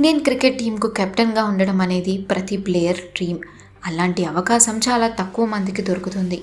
Indian cricket టీంకు కెప్టెన్గా ఉండడం అనేది ప్రతి ప్లేయర్ డ్రీమ్. అలాంటి అవకాశం చాలా తక్కువ మందికి దొరుకుతుంది.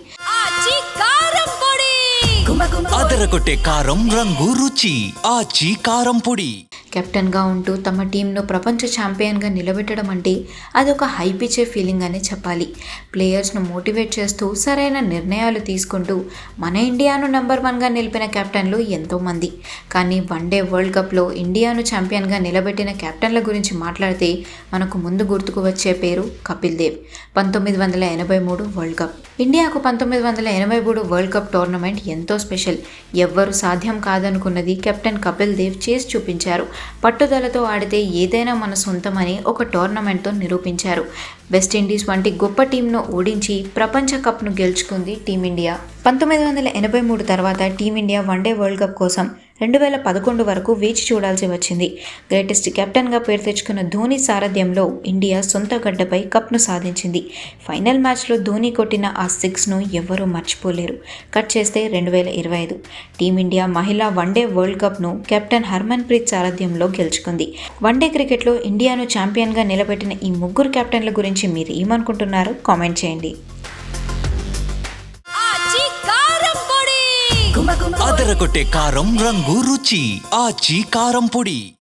అదరగొట్టే కారం రంగు రుచి. ఆచి కారం పొడి. కెప్టెన్గా ఉంటూ తమ టీంను ప్రపంచ ఛాంపియన్గా నిలబెట్టడం అంటే అదొక హైప్ ఫీలింగ్ అనే చెప్పాలి. ప్లేయర్స్ను మోటివేట్ చేస్తూ సరైన నిర్ణయాలు తీసుకుంటూ మన ఇండియాను నెంబర్ వన్గా నిలిపిన కెప్టెన్లు ఎంతోమంది కానీ వన్డే వరల్డ్ కప్లో ఇండియాను ఛాంపియన్గా నిలబెట్టిన కెప్టెన్ల గురించి మాట్లాడితే మనకు ముందు గుర్తుకు వచ్చే పేరు కపిల్ దేవ్. పంతొమ్మిది వందల ఎనభై మూడు వరల్డ్ కప్. ఇండియాకు పంతొమ్మిది వందల ఎనభై మూడు వరల్డ్ కప్ టోర్నమెంట్ ఎంతో స్పెషల్. ఎవ్వరు సాధ్యం కాదనుకున్నది కెప్టెన్ కపిల్ దేవ్ చేసి చూపించారు. పట్టుదలతో ఆడితే ఏదైనా మన సొంతమని ఒక టోర్నమెంట్తో నిరూపించారు. వెస్టిండీస్ వంటి గొప్ప టీంను ఓడించి ప్రపంచ కప్ను గెలుచుకుంది టీమిండియా. పంతొమ్మిది వందల ఎనభై మూడు తర్వాత టీమిండియా వన్డే వరల్డ్ కప్ కోసం రెండు వేల పదకొండు వరకు వేచి చూడాల్సి వచ్చింది. గ్రేటెస్ట్ కెప్టెన్గా పేరు తెచ్చుకున్న ధోని సారథ్యంలో ఇండియా సొంత గడ్డపై కప్ను సాధించింది. ఫైనల్ మ్యాచ్లో ధోని కొట్టిన ఆ సిక్స్ను ఎవ్వరూ మర్చిపోలేరు. కట్ చేస్తే రెండు వేల ఇరవై ఐదు. టీమిండియా మహిళా వన్డే వరల్డ్ కప్ను కెప్టెన్ హర్మన్ ప్రీత్ సారథ్యంలో గెలుచుకుంది. వన్డే క్రికెట్లో ఇండియాను ఛాంపియన్గా నిలబెట్టిన ఈ ముగ్గురు కెప్టెన్ల గురించి మీరు ఏమనుకుంటున్నారో కామెంట్ చేయండి. అదరగొట్టే కారం రంగు రుచి. ఆచి కారం పొడి.